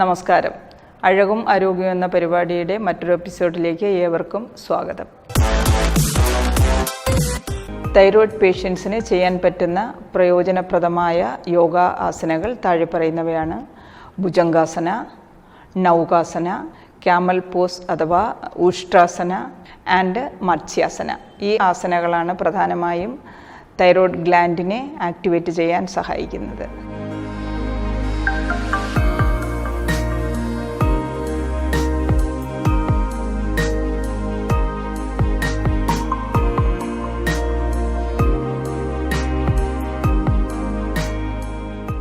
നമസ്കാരം. അഴകും ആരോഗ്യവും എന്ന പരിപാടിയുടെ മറ്റൊരു എപ്പിസോഡിലേക്ക് ഏവർക്കും സ്വാഗതം. തൈറോയ്ഡ് പേഷ്യൻസിന് ചെയ്യാൻ പറ്റുന്ന പ്രയോജനപ്രദമായ യോഗ ആസനകൾ താഴെ പറയുന്നവയാണ് ഭുജംഗാസന നൗകാസന ക്യാമൽ പോസ് അഥവാ ഉഷ്ട്രാസന ആൻഡ് മത്സ്യാസന. ഈ ആസനകളാണ് പ്രധാനമായും തൈറോയ്ഡ് ഗ്ലാൻഡിനെ ആക്ടിവേറ്റ് ചെയ്യാൻ സഹായിക്കുന്നത്.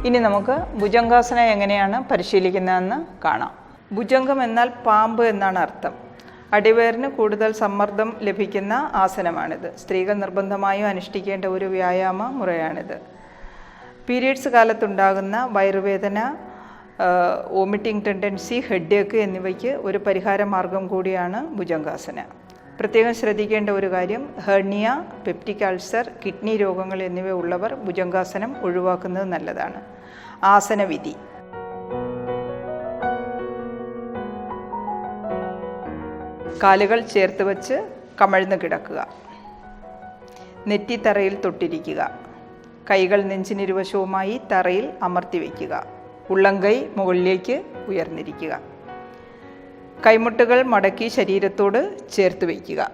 ഇനി നമുക്ക് ഭുജംഗാസന എങ്ങനെയാണ് പരിശീലിക്കുന്നതെന്ന് കാണാം. ഭുജംഗം എന്നാൽ പാമ്പ് എന്നാണ് അർത്ഥം. അടിവയറിന് കൂടുതൽ സമ്മർദ്ദം ലഭിക്കുന്ന ആസനമാണിത്. സ്ത്രീകൾ നിർബന്ധമായും അനുഷ്ഠിക്കേണ്ട ഒരു വ്യായാമ മുറയാണിത്. പീരീഡ്സ് കാലത്തുണ്ടാകുന്ന വയറുവേദന വോമിറ്റിംഗ് ടെൻഡൻസി ഹെഡേക്ക് എന്നിവയ്ക്ക് ഒരു പരിഹാര മാർഗം കൂടിയാണ് ഭുജംഗാസന. പ്രത്യേകം ശ്രദ്ധിക്കേണ്ട ഒരു കാര്യം ഹെർണിയ പെപ്റ്റിക് അൾസർ കിഡ്നി രോഗങ്ങൾ എന്നിവ ഉള്ളവർ ഭുജംഗാസനം ഒഴിവാക്കുന്നത് നല്ലതാണ്. ആസനവിധി കാലുകൾ ചേർത്ത് വച്ച് കമഴ്ന്ന് കിടക്കുക. നെറ്റി തറയിൽ തൊട്ടിരിക്കുക. കൈകൾ നെഞ്ചിനിരുവശവുമായി തറയിൽ അമർത്തി വയ്ക്കുക. ഉള്ളംകൈ മുകളിലേക്ക് ഉയർന്നിരിക്കുക. കൈമുട്ടുകൾ മടക്കി ശരീരത്തോട് ചേർത്ത് വയ്ക്കുക.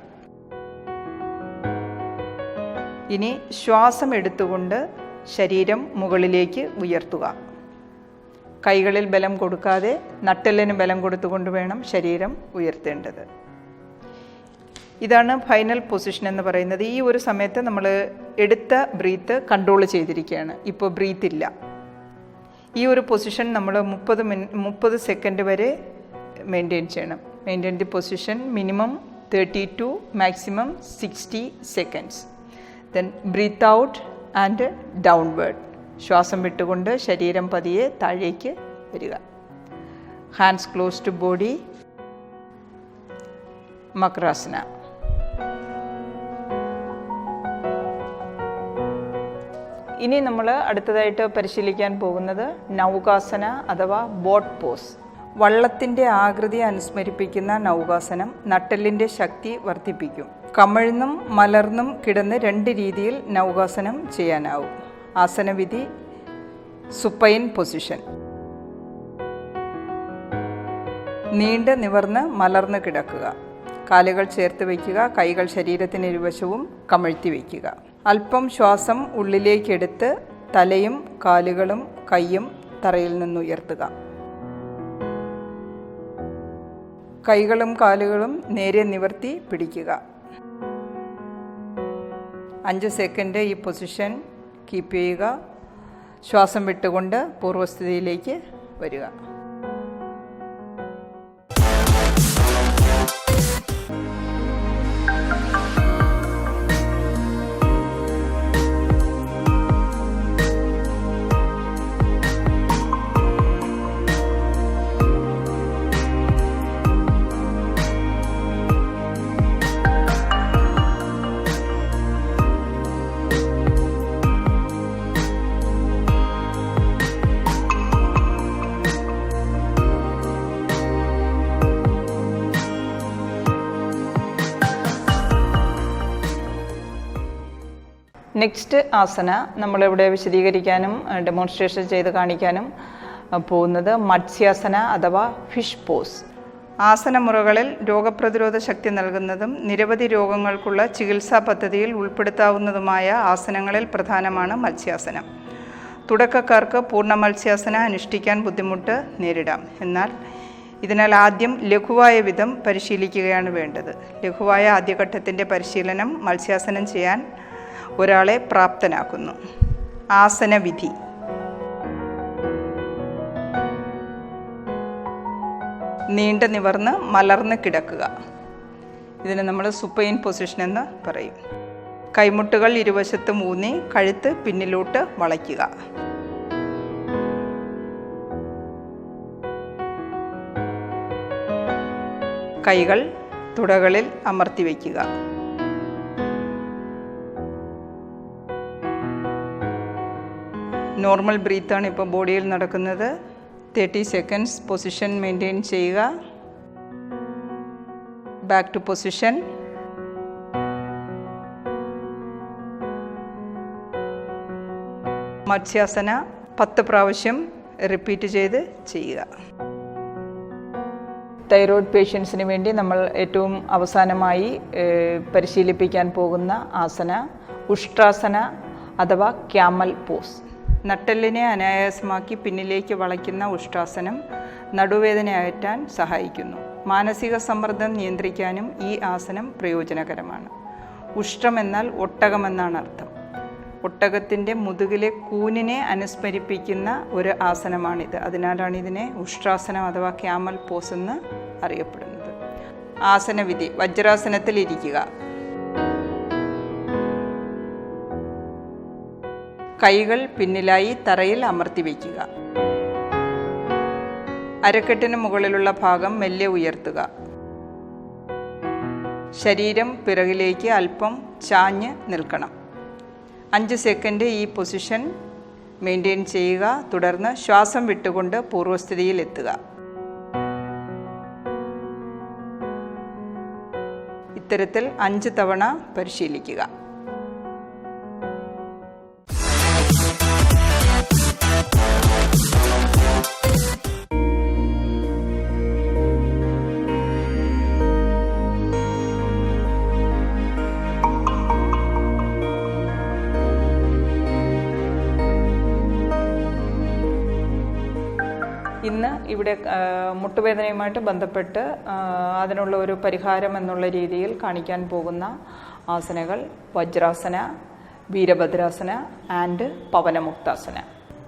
ഇനി ശ്വാസം എടുത്തുകൊണ്ട് ശരീരം മുകളിലേക്ക് ഉയർത്തുക. കൈകളിൽ ബലം കൊടുക്കാതെ നട്ടെല്ലിന് ബലം കൊടുത്തുകൊണ്ട് വേണം ശരീരം ഉയർത്തേണ്ടത്. ഇതാണ് ഫൈനൽ പൊസിഷൻ എന്ന് പറയുന്നത്. ഈ ഒരു സമയത്ത് നമ്മൾ എടുത്ത ബ്രീത്ത് കൺട്രോൾ ചെയ്തിരിക്കുകയാണ്. ഇപ്പോൾ ബ്രീത്ത് ഇല്ല. ഈ ഒരു പൊസിഷൻ നമ്മൾ മുപ്പത് മിനി മുപ്പത് സെക്കൻഡ് വരെ മെയിന്റെയിൻ ചെയ്യണം. Maintain the position minimum thirty to maximum sixty seconds then breathe out and downward ശ്വാസം വിട്ടുകൊണ്ട് ശരീരം പതിയെ താഴേക്ക് വരിക. Hands close to body Makarasana ഇനി നമ്മൾ അടുത്തതായിട്ട് പരിശീലിക്കാൻ പോകുന്നത് നൗകാസന അഥവാ ബോട്ട് പോസ്. വള്ളത്തിന്റെ ആകൃതി അനുസ്മരിപ്പിക്കുന്ന നൗകാസനം നട്ടെല്ലിന്റെ ശക്തി വർദ്ധിപ്പിക്കും. കമഴ്ന്നും മലർന്നും കിടന്ന് രണ്ട് രീതിയിൽ നൗകാസനം ചെയ്യാനാവും. ആസനവിധി സുപ്പൈൻ പൊസിഷൻ. നീണ്ട് നിവർന്ന് മലർന്ന് കിടക്കുക. കാലുകൾ ചേർത്ത് വയ്ക്കുക കൈകൾ ശരീരത്തിന് ഇരുവശവും കമഴ്ത്തി വയ്ക്കുക. അല്പം ശ്വാസം ഉള്ളിലേക്കെടുത്ത് തലയും കാലുകളും കൈയും തറയിൽ നിന്നുയർത്തുക. കൈകളും കാലുകളും നേരെ നിവർത്തി പിടിക്കുക. അഞ്ച് സെക്കൻഡ് ഈ പൊസിഷൻ കീപ്പ് ചെയ്യുക. ശ്വാസം വിട്ടുകൊണ്ട് പൂർവസ്ഥിതിയിലേക്ക് വരിക. നെക്സ്റ്റ് ആസന നമ്മളിവിടെ വിശദീകരിക്കാനും ഡെമോൺസ്ട്രേഷൻ ചെയ്ത് കാണിക്കാനും പോകുന്നത് മത്സ്യാസന അഥവാ ഫിഷ് പോസ് ആസനമുറകളിൽ രോഗപ്രതിരോധ ശക്തി നൽകുന്നതും നിരവധി രോഗങ്ങൾക്കുള്ള ചികിത്സാ പദ്ധതിയിൽ ഉൾപ്പെടുത്താവുന്നതുമായ ആസനങ്ങളിൽ പ്രധാനമാണ് മത്സ്യാസനം. തുടക്കക്കാർക്ക് പൂർണ മത്സ്യാസന അനുഷ്ഠിക്കാൻ ബുദ്ധിമുട്ട് നേരിടാം. എന്നാൽ ഇതിനാൽ ആദ്യം ലഘുവായ വിധം പരിശീലിക്കുകയാണ് വേണ്ടത്. ലഘുവായ ആദ്യഘട്ടത്തിന്റെ പരിശീലനം മത്സ്യാസനം ചെയ്യാൻ ഒരാളെ പ്രാപ്തനാക്കുന്നു. ആസനവിധി. നീണ്ട നിവർന്ന് മലർന്ന് കിടക്കുക. ഇതിന് നമ്മൾ സുപ്പൈൻ പൊസിഷൻ എന്ന് പറയും. കൈമുട്ടുകൾ ഇരുവശത്തും ഊന്നി കഴുത്ത് പിന്നിലോട്ട് വളയ്ക്കുക. കൈകൾ തുടകളിൽ അമർത്തി വയ്ക്കുക. നോർമൽ ബ്രീത്താണ് ഇപ്പോൾ ബോഡിയിൽ നടക്കുന്നത്. തേർട്ടി സെക്കൻഡ്സ് പൊസിഷൻ മെയിന്റെയിൻ ചെയ്യുക. Back to position. മത്സ്യാസന പത്ത് പ്രാവശ്യം റിപ്പീറ്റ് ചെയ്ത് ചെയ്യുക. തൈറോയ്ഡ് പേഷ്യൻസിന് വേണ്ടി നമ്മൾ ഏറ്റവും അവസാനമായി പരിശീലിപ്പിക്കാൻ പോകുന്ന ആസന ഉഷ്ട്രാസന അഥവാ ക്യാമൽ പോസ്. നട്ടെല്ലിനെ അനായാസമാക്കി പിന്നിലേക്ക് വളയ്ക്കുന്ന ഉഷ്ട്രാസനം നടുവേദന അയറ്റാൻ സഹായിക്കുന്നു. മാനസിക സമ്മർദ്ദം നിയന്ത്രിക്കാനും ഈ ആസനം പ്രയോജനകരമാണ്. ഉഷ്ട്രം എന്നാൽ ഒട്ടകമെന്നാണ് അർത്ഥം. ഒട്ടകത്തിന്റെ മുതുകിലെ കൂനിനെ അനുസ്മരിപ്പിക്കുന്ന ഒരു ആസനമാണിത്. അതിനാലാണ് ഇതിനെ ഉഷ്ട്രാസനം അഥവാ ക്യാമൽ പോസ് എന്ന് അറിയപ്പെടുന്നത്. ആസനവിധി. വജ്രാസനത്തിൽ ഇരിക്കുക. കൈകൾ പിന്നിലായി തറയിൽ അമർത്തി വയ്ക്കുക. അരക്കെട്ടിന് മുകളിലുള്ള ഭാഗം മെല്ലെ ഉയർത്തുക. ശരീരം പിറകിലേക്ക് അല്പം ചാഞ്ഞ് നിൽക്കണം. അഞ്ച് സെക്കൻഡ് ഈ പൊസിഷൻ മെയിന്റെയിൻ ചെയ്യുക. തുടർന്ന് ശ്വാസം വിട്ടുകൊണ്ട് പൂർവസ്ഥിതിയിൽ എത്തുക. ഇത്തരത്തിൽ അഞ്ച് തവണ പരിശീലിക്കുക. ആ, മുട്ടുവേദനയുമായിട്ട് ബന്ധപ്പെട്ട് അതിനുള്ള ഒരു പരിഹാരം എന്നുള്ള രീതിയിൽ കാണിക്കാൻ പോകുന്ന ആസനകൾ വജ്രാസന വീരഭദ്രാസന ആൻഡ് പവനമുക്താസന.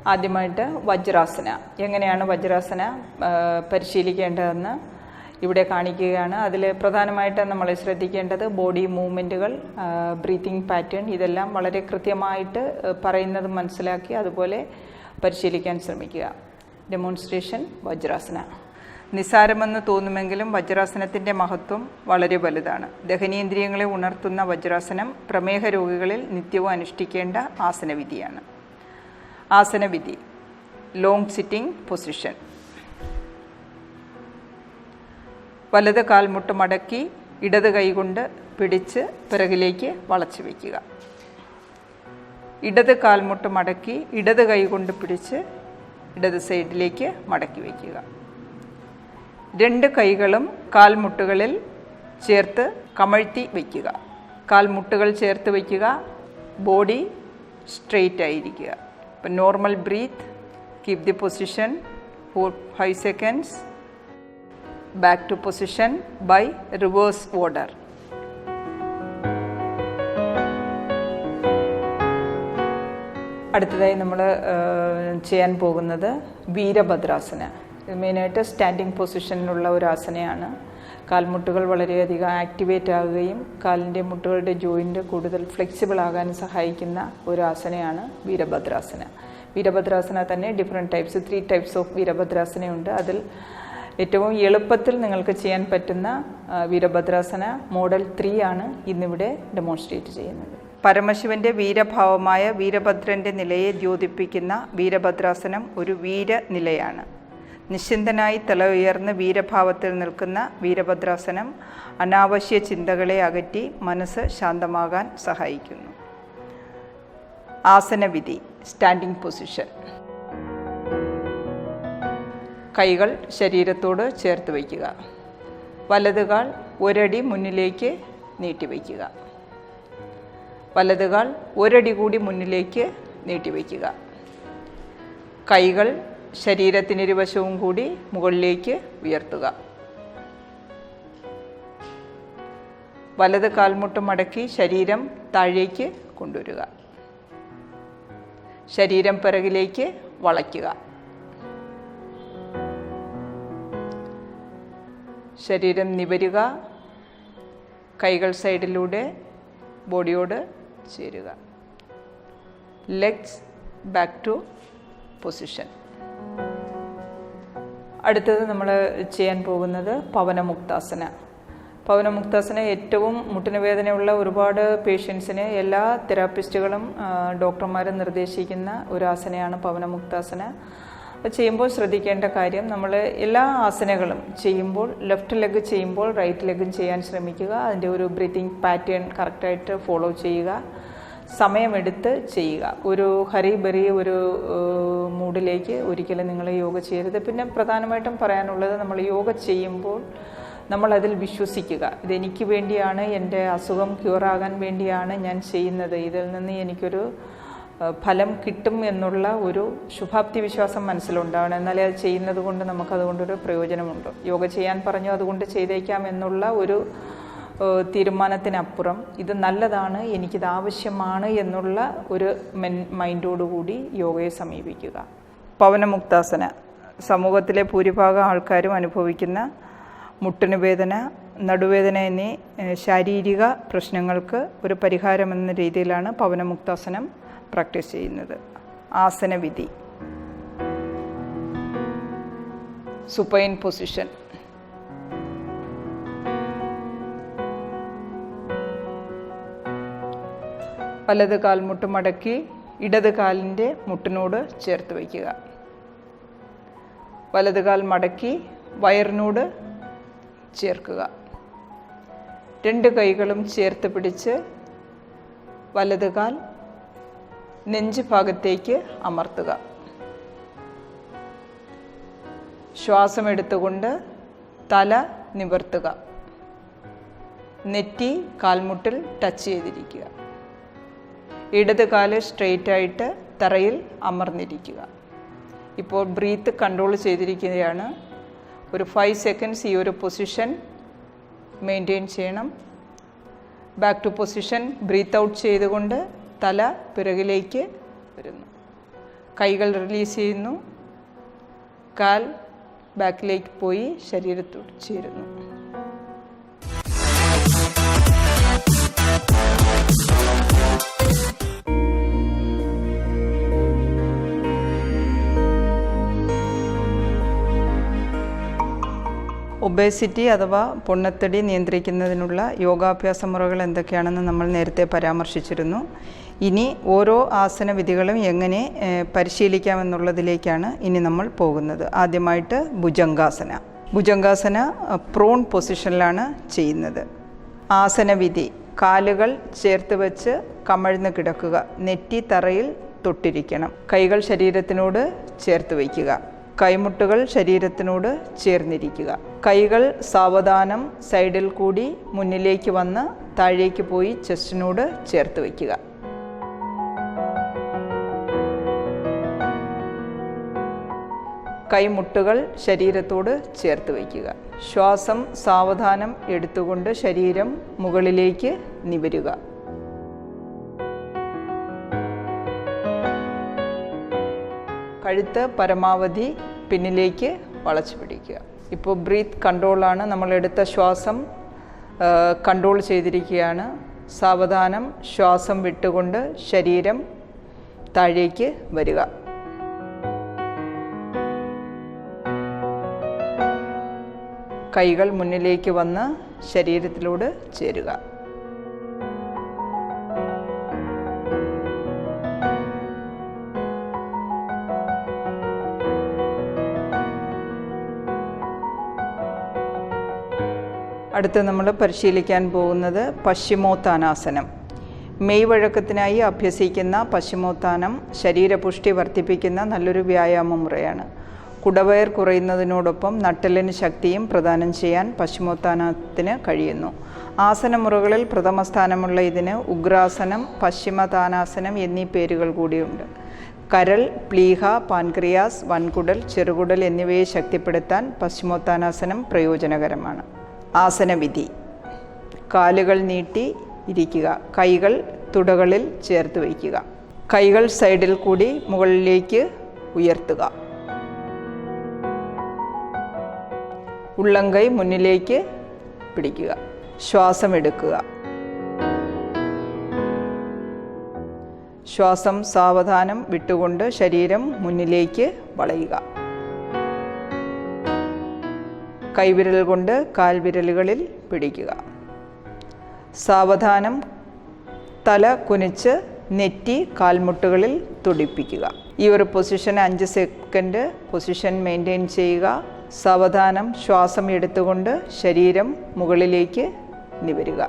ആദ്യമായിട്ട് വജ്രാസന. എങ്ങനെയാണ് വജ്രാസന പരിശീലിക്കേണ്ടതെന്ന് ഇവിടെ കാണിക്കുകയാണ്. അതിൽ പ്രധാനമായിട്ട് നമ്മൾ ശ്രദ്ധിക്കേണ്ടത് ബോഡി മൂവ്മെന്റുകൾ ബ്രീത്തിങ് പാറ്റേൺ ഇതെല്ലാം വളരെ കൃത്യമായിട്ട് പറയുന്നത് മനസ്സിലാക്കി അതുപോലെ പരിശീലിക്കാൻ ശ്രമിക്കുക. ഡെമോൺസ്ട്രേഷൻ വജ്രാസന. നിസാരമെന്ന് തോന്നുമെങ്കിലും വജ്രാസനത്തിന്റെ മഹത്വം വളരെ വലുതാണ്. ദഹനീന്ദ്രിയങ്ങളെ ഉണർത്തുന്ന വജ്രാസനം പ്രമേഹ രോഗികളിൽ നിത്യവും അനുഷ്ഠിക്കേണ്ട ആസനവിധിയാണ്. ആസനവിധി. ലോങ് സിറ്റിംഗ് പൊസിഷൻ വലത് കാൽമുട്ട് മടക്കി ഇടത് കൈകൊണ്ട് പിടിച്ച് പിറകിലേക്ക് വളച്ചു വയ്ക്കുക ഇടത് കാൽമുട്ട് മടക്കി ഇടത് കൈകൊണ്ട് പിടിച്ച് ഇടത് സൈഡിലേക്ക് മടക്കി വയ്ക്കുക. രണ്ട് കൈകളും കാൽമുട്ടുകളിൽ ചേർത്ത് കമഴ്ത്തി വയ്ക്കുക. കാൽമുട്ടുകൾ ചേർത്ത് വയ്ക്കുക. ബോഡി സ്ട്രെയിറ്റ് ആയിരിക്കുക. ഇപ്പം normal breath keep the position for five seconds back to position by reverse order. അടുത്തതായി നമ്മൾ ചെയ്യാൻ പോകുന്നത് വീരഭദ്രാസന. മെയിനായിട്ട് സ്റ്റാൻഡിങ് പൊസിഷനിലുള്ള ഒരു ആസനയാണ് കാൽമുട്ടുകൾ വളരെയധികം ആക്ടിവേറ്റ് ആകുകയും കാലിന്റെ മുട്ടുകളുടെ ജോയിന്റ് കൂടുതൽ ഫ്ലെക്സിബിൾ ആകാൻ സഹായിക്കുന്ന ഒരു ആസനയാണ് വീരഭദ്രാസന. വീരഭദ്രാസന തന്നെ different types three types of വീരഭദ്രാസനയുണ്ട്. അതിൽ ഏറ്റവും എളുപ്പത്തിൽ നിങ്ങൾക്ക് ചെയ്യാൻ പറ്റുന്ന വീരഭദ്രാസന മോഡൽ ത്രീ ആണ് ഇന്നിവിടെ ഡെമോൺസ്ട്രേറ്റ് ചെയ്യുന്നത്. പരമശിവന്റെ വീരഭാവമായ വീരഭദ്രന്റെ നിലയെ ദ്യോതിപ്പിക്കുന്ന വീരഭദ്രാസനം ഒരു വീരനിലയാണ്. നിശ്ചിന്തനായി തല ഉയർന്ന് വീരഭാവത്തിൽ നിൽക്കുന്ന വീരഭദ്രാസനം അനാവശ്യ ചിന്തകളെ അകറ്റി മനസ്സ് ശാന്തമാകാൻ സഹായിക്കുന്നു. ആസനവിധി സ്റ്റാൻഡിംഗ് പൊസിഷൻ. കൈകൾ ശരീരത്തോട് ചേർത്ത് വയ്ക്കുക. വലതുകാൽ ഒരടി മുന്നിലേക്ക് നീട്ടിവയ്ക്കുക വലതുകാൽ ഒരടി കൂടി മുന്നിലേക്ക് നീട്ടിവെക്കുക കൈകൾ ശരീരത്തിനിരുവശവും കൂടി മുകളിലേക്ക് ഉയർത്തുക. വലത് കാൽമുട്ട് മടക്കി ശരീരം താഴേക്ക് കൊണ്ടുവരിക. ശരീരം പിറകിലേക്ക് വളയ്ക്കുക. ശരീരം നിവരുക. കൈകൾ സൈഡിലൂടെ ബോഡിയോട് ചേരുക ലെഗ്സ് ബാക്ക് ടു പൊസിഷൻ അടുത്തത് നമ്മൾ ചെയ്യാൻ പോകുന്നത് പവനമുക്താസന. പവനമുക്താസന ഏറ്റവും മുട്ടിന് വേദനയുള്ള ഒരുപാട് പേഷ്യൻസിന് എല്ലാ തെറാപ്പിസ്റ്റുകളും ഡോക്ടർമാരും നിർദ്ദേശിക്കുന്ന ഒരു ആസനയാണ് പവനമുക്താസന. അപ്പോൾ ചെയ്യുമ്പോൾ ശ്രദ്ധിക്കേണ്ട കാര്യം നമ്മൾ എല്ലാ ആസനകളും ചെയ്യുമ്പോൾ ലെഫ്റ്റ് ലെഗ് ചെയ്യുമ്പോൾ റൈറ്റ് ലെഗും ചെയ്യാൻ ശ്രമിക്കുക. അതിന്റെ ഒരു ബ്രീത്തിങ് പാറ്റേൺ കറക്റ്റായിട്ട് ഫോളോ ചെയ്യുക. സമയമെടുത്ത് ചെയ്യുക. ഒരു ഹരി ബറി ഒരു മൂഡിലേക്ക് ഒരിക്കലും നിങ്ങൾ യോഗ ചെയ്യരുത്. പിന്നെ പ്രധാനമായിട്ടും പറയാനുള്ളത് നമ്മൾ യോഗ ചെയ്യുമ്പോൾ നമ്മളതിൽ വിശ്വസിക്കുക. ഇതെനിക്ക് വേണ്ടിയാണ് എന്റെ അസുഖം ക്യൂറാകാൻ വേണ്ടിയാണ് ഞാൻ ചെയ്യുന്നത്. ഇതിൽ നിന്ന് എനിക്കൊരു ഫലം കിട്ടും എന്നുള്ള ഒരു ശുഭാപ്തി വിശ്വാസം മനസ്സിലുണ്ടാവണം. എന്നാലേ അത് ചെയ്യുന്നത് കൊണ്ട് നമുക്കതുകൊണ്ടൊരു പ്രയോജനമുണ്ട്. യോഗ ചെയ്യാൻ പറഞ്ഞു അതുകൊണ്ട് ചെയ്തേക്കാം എന്നുള്ള ഒരു തീരുമാനത്തിനപ്പുറം ഇത് നല്ലതാണ് എനിക്കിത് ആവശ്യമാണ് എന്നുള്ള ഒരു മെൻ മൈൻഡോടുകൂടി യോഗയെ സമീപിക്കുക. പവനമുക്താസന. സമൂഹത്തിലെ ഭൂരിഭാഗം ആൾക്കാരും അനുഭവിക്കുന്ന മുട്ടിന് വേദന നടുവേദന എന്നീ ശാരീരിക പ്രശ്നങ്ങൾക്ക് ഒരു പരിഹാരമെന്ന രീതിയിലാണ് പവനമുക്താസനം പ്രാക്ടീസ് ചെയ്യുന്നത്. ആസനവിധി. സുപ്പൈൻ പൊസിഷൻ വലത് കാൽമുട്ട് മടക്കി ഇടത് കാലിന്റെ മുട്ടിനോട് ചേർത്ത് വയ്ക്കുക. വലത് കാൽ മടക്കി വയറിനോട് ചേർക്കുക. രണ്ട് കൈകളും ചേർത്ത് പിടിച്ച് വലത് കാൽ നെഞ്ച് ഭാഗത്തേക്ക് അമർത്തുക. ശ്വാസം എടുത്തുകൊണ്ട് തല നിവർത്തുക. നെറ്റി കാൽമുട്ടിൽ ടച്ച് ചെയ്തിരിക്കുക. ഇടത് കാൽ സ്ട്രെയിറ്റ് ആയിട്ട് തറയിൽ അമർന്നിരിക്കുക. ഇപ്പോൾ ബ്രീത്ത് കൺട്രോൾ ചെയ്തിരിക്കുകയാണ്. ഒരു ഫൈവ് സെക്കൻഡ്സ് ഈ ഒരു പൊസിഷൻ മെയിന്റെയിൻ ചെയ്യണം. Back to position breathe out ചെയ്തുകൊണ്ട് തല പിറകിലേക്ക് വരുന്നു. കൈകൾ റിലീസ് ചെയ്യുന്നു. കാൽ ബാക്കിലേക്ക് പോയി ശരീരത്തോട് ചേരുന്നു. ഒബേസിറ്റി അഥവാ പൊണ്ണത്തടി നിയന്ത്രിക്കുന്നതിനുള്ള യോഗാഭ്യാസ മുറകൾ എന്തൊക്കെയാണെന്ന് നമ്മൾ നേരത്തെ പരാമർശിച്ചിരുന്നു. ഇനി ഓരോ ആസന വിധികളും എങ്ങനെ പരിശീലിക്കാം പരിശീലിക്കാമെന്നുള്ളതിലേക്കാണ് ഇനി നമ്മൾ പോകുന്നത്. ആദ്യമായിട്ട് ഭുജംഗാസന. ഭുജംഗാസന പ്രോൺ പൊസിഷനിലാണ് ചെയ്യുന്നത്. ആസനവിധി കാലുകൾ ചേർത്ത് വെച്ച് കമഴ്ന്ന് കിടക്കുക. നെറ്റി തറയിൽ തൊട്ടിരിക്കണം. കൈകൾ ശരീരത്തിനോട് ചേർത്ത് വയ്ക്കുക. കൈമുട്ടുകൾ ശരീരത്തിനോട് ചേർന്നിരിക്കുക. കൈകൾ സാവധാനം സൈഡിൽ കൂടി മുന്നിലേക്ക് വന്ന് താഴേക്ക് പോയി ചെസ്റ്റിനോട് ചേർത്ത് വയ്ക്കുക. കൈമുട്ടുകൾ ശരീരത്തോട് ചേർത്ത് വയ്ക്കുക. ശ്വാസം സാവധാനം എടുത്തുകൊണ്ട് ശരീരം മുകളിലേക്ക് നിവരുക. കഴുത്ത് പരമാവധി പിന്നിലേക്ക് വളച്ചു പിടിക്കുക. ഇപ്പോൾ ബ്രീത്ത് കൺട്രോളാണ് നമ്മൾ എടുത്ത ശ്വാസം കൺട്രോൾ ചെയ്തിരിക്കുകയാണ്. സാവധാനം ശ്വാസം വിട്ടുകൊണ്ട് ശരീരം താഴേക്ക് വരിക. കൈകൾ മുന്നിലേക്ക് വന്ന് ശരീരത്തിലൂടെ ചേരുക. അടുത്ത് നമ്മൾ പരിശീലിക്കാൻ പോകുന്നത് പശ്ചിമോത്താനാസനം. മെയ് വഴക്കത്തിനായി അഭ്യസിക്കുന്ന പശ്ചിമോത്താനം ശരീരപുഷ്ടി വർദ്ധിപ്പിക്കുന്ന നല്ലൊരു വ്യായാമ മുറയാണ്. കുടവയർ കുറയുന്നതിനോടൊപ്പം നട്ടലിന് ശക്തിയും പ്രദാനം ചെയ്യാൻ പശ്ചിമോത്താനത്തിന് കഴിയുന്നു. ആസനമുറകളിൽ പ്രഥമ സ്ഥാനമുള്ള ഇതിന് ഉഗ്രാസനം പശ്ചിമതാനാസനം എന്നീ പേരുകൾ കൂടിയുണ്ട്. കരൾ പ്ലീഹ പാൻക്രിയാസ് വൻകുടൽ ചെറുകുടൽ എന്നിവയെ ശക്തിപ്പെടുത്താൻ പശ്ചിമോത്താനാസനം പ്രയോജനകരമാണ്. ആസനവിധി. കാലുകൾ നീട്ടി ഇരിക്കുക. കൈകൾ തുടകളിൽ ചേർത്ത് വയ്ക്കുക. കൈകൾ സൈഡിൽ കൂടി മുകളിലേക്ക് ഉയർത്തുക. ഉള്ളംകൈ മുന്നിലേക്ക് പിടിക്കുക. ശ്വാസം എടുക്കുക ശ്വാസം സാവധാനം വിട്ടുകൊണ്ട് ശരീരം മുന്നിലേക്ക് വളയുക. കൈവിരൽ കൊണ്ട് കാൽവിരലുകളിൽ പിടിക്കുക. സാവധാനം തല കുനിച്ച് നെറ്റി കാൽമുട്ടുകളിൽ തുടിപ്പിക്കുക. ഈ ഒരു പൊസിഷൻ അഞ്ച് സെക്കൻഡ് പൊസിഷൻ മെയിന്റെയിൻ ചെയ്യുക. സാവധാനം ശ്വാസം എടുത്തുകൊണ്ട് ശരീരം മുകളിലേക്ക് നിവരുക.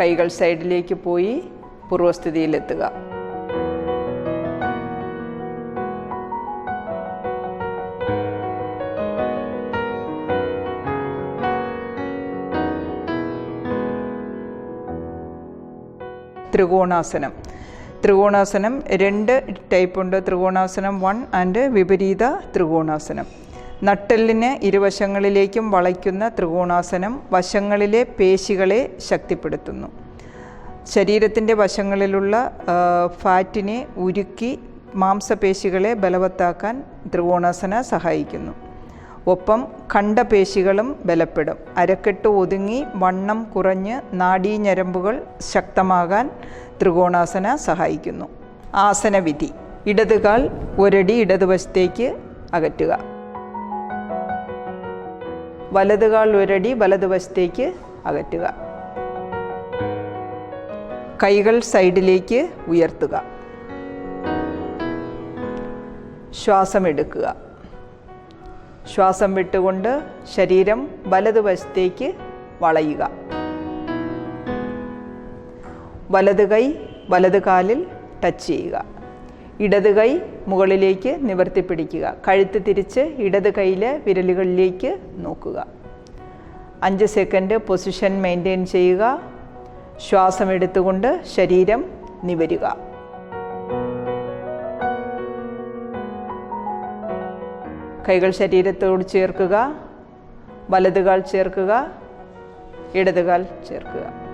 കൈകൾ സൈഡിലേക്ക് പോയി പൂർവസ്ഥിതിയിലെത്തുക. ത്രികോണാസനം. ത്രികോണാസനം രണ്ട് ടൈപ്പ് ഉണ്ട്. ത്രികോണാസനം വൺ ആൻഡ് വിപരീത ത്രികോണാസനം. നട്ടെല്ലിന് ഇരുവശങ്ങളിലേക്കും വളയ്ക്കുന്ന ത്രികോണാസനം വശങ്ങളിലെ പേശികളെ ശക്തിപ്പെടുത്തുന്നു. ശരീരത്തിന്റെ വശങ്ങളിലുള്ള ഫാറ്റിനെ ഉരുക്കി മാംസപേശികളെ ബലവത്താക്കാൻ ത്രികോണാസന സഹായിക്കുന്നു. ഒപ്പം ഖണ്ഡപേശികളും ബലപ്പെടും. അരക്കെട്ട് ഒതുങ്ങി വണ്ണം കുറഞ്ഞ് നാഡീഞരമ്പുകൾ ശക്തമാകാൻ ത്രികോണാസന സഹായിക്കുന്നു. ആസനവിധി. ഇടതുകാൽ ഒരടി ഇടതുവശത്തേക്ക് അകറ്റുക. വലതുകാൽ ഒരടി വലതുവശത്തേക്ക് അകറ്റുക. കൈകൾ സൈഡിലേക്ക് ഉയർത്തുക. ശ്വാസം എടുക്കുക ശ്വാസം വിട്ടുകൊണ്ട് ശരീരം വലതുവശത്തേക്ക് വളയുക. വലത് കൈ വലത് കാലിൽ ടച്ച് ചെയ്യുക. ഇടത് കൈ മുകളിലേക്ക് നിവർത്തി പിടിക്കുക. കഴുത്ത് തിരിച്ച് ഇടത് കൈയിലെ വിരലുകളിലേക്ക് നോക്കുക. അഞ്ച് സെക്കൻഡ് പൊസിഷൻ മെയിന്റെയിൻ ചെയ്യുക. ശ്വാസം എടുത്തുകൊണ്ട് ശരീരം നിവരുക. കൈകൾ ശരീരത്തോട് ചേർക്കുക. വലതുകാൽ ചേർക്കുക. ഇടതുകാൽ ചേർക്കുക.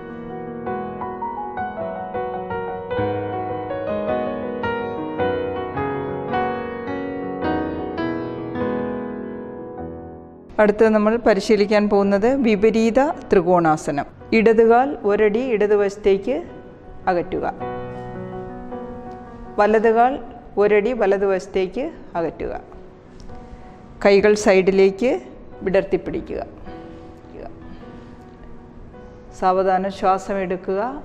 അടുത്ത് നമ്മൾ പരിശീലിക്കാൻ പോകുന്നത് വിപരീത ത്രികോണാസനം. ഇടതുകാൽ ഒരടി ഇടതുവശത്തേക്ക് അകറ്റുക. വലതുകാൽ ഒരടി വലതുവശത്തേക്ക് അകറ്റുക. കൈകൾ സൈഡിലേക്ക് വിടർത്തി പിടിക്കുക സാവധാനം ശ്വാസം എടുക്കുക.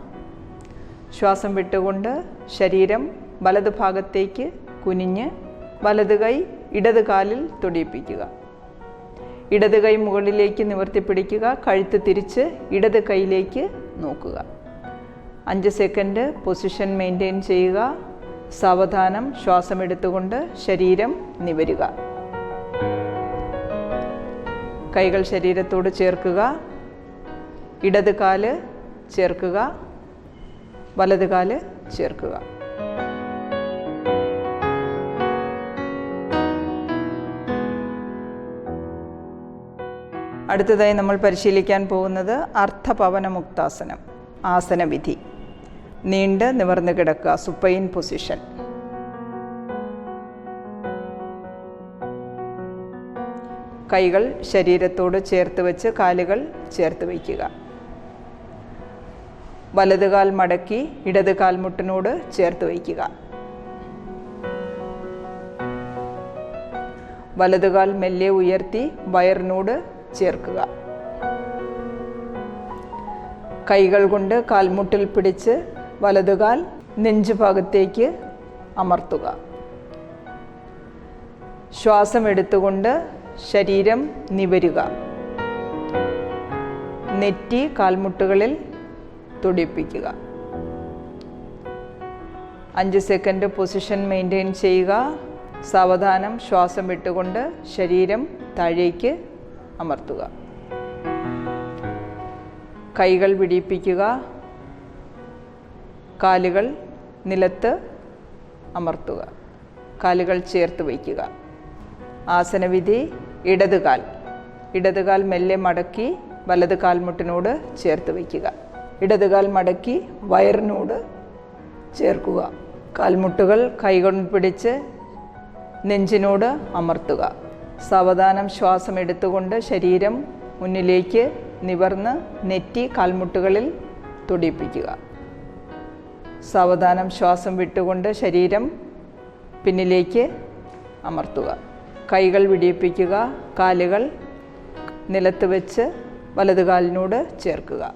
ശ്വാസം വിട്ടുകൊണ്ട് ശരീരം വലതു ഭാഗത്തേക്ക് കുനിഞ്ഞ് വലതു കൈ ഇടത് കാലിൽ തൊടിയിപ്പിക്കുക. ഇടത് കൈ മുകളിലേക്ക് നിവർത്തി പിടിക്കുക കഴുത്ത് തിരിച്ച് ഇടത് കൈയിലേക്ക് നോക്കുക. അഞ്ച് സെക്കൻഡ് പൊസിഷൻ മെയിന്റെയിൻ ചെയ്യുക. സാവധാനം ശ്വാസം എടുത്തുകൊണ്ട് ശരീരം നിവരുക. കൈകൾ ശരീരത്തോട് ചേർക്കുക. ഇടത് കാൽ ചേർക്കുക. വലത് കാൽ ചേർക്കുക. അടുത്തതായി നമ്മൾ പരിശീലിക്കാൻ പോകുന്നത് അർത്ഥപവനമുക്താസനം ആസനവിധി. നീണ്ട് നിവർന്നു കിടക്കുക സുപ്പൈൻ പൊസിഷൻ കൈകൾ ശരീരത്തോട് ചേർത്ത് വെച്ച് കാലുകൾ ചേർത്ത് വയ്ക്കുക. വലതുകാൽ മടക്കി ഇടത് കാൽമുട്ടിനോട് ചേർത്ത് വയ്ക്കുക. വലതുകാൽ മെല്ലെ ഉയർത്തി വയറിനോട് ചേർക്കുക. കൈകൾ കൊണ്ട് കാൽമുട്ടിൽ പിടിച്ച് വലതുകാൽ നെഞ്ചു ഭാഗത്തേക്ക് അമർത്തുക. ശ്വാസം എടുത്തുകൊണ്ട് ശരീരം നിവരുക. നെറ്റി കാൽമുട്ടുകളിൽ തുടിപ്പിക്കുക. അഞ്ച് സെക്കൻഡ് പൊസിഷൻ മെയിന്റെയിൻ ചെയ്യുക. സാവധാനം ശ്വാസം വിട്ടുകൊണ്ട് ശരീരം താഴേക്ക് അമർത്തുക. കൈകൾ പിടിപ്പിക്കുക. കാലുകൾ നിലത്ത് അമർത്തുക. കാലുകൾ ചേർത്ത് വയ്ക്കുക. ആസനവിധി ഇടതുകാൽ ഇടതുകാൽ മെല്ലെ മടക്കി വലത് കാൽമുട്ടിനോട് ചേർത്ത് വയ്ക്കുക. ഇടതുകാൽ മടക്കി വയറിനോട് ചേർക്കുക. കാൽമുട്ടുകൾ കൈകൊണ്ട് പിടിച്ച് നെഞ്ചിനോട് അമർത്തുക. സാവധാനം ശ്വാസം എടുത്തുകൊണ്ട് ശരീരം മുന്നിലേക്ക് നിവർന്ന് നെറ്റി കാൽമുട്ടുകളിൽ തുടിപ്പിക്കുക. സാവധാനം ശ്വാസം വിട്ടുകൊണ്ട് ശരീരം പിന്നിലേക്ക് അമർത്തുക. കൈകൾ വിടിയിപ്പിക്കുക കാലുകൾ നിലത്ത് വെച്ച് വലതുകാലിനോട് ചേർക്കുക.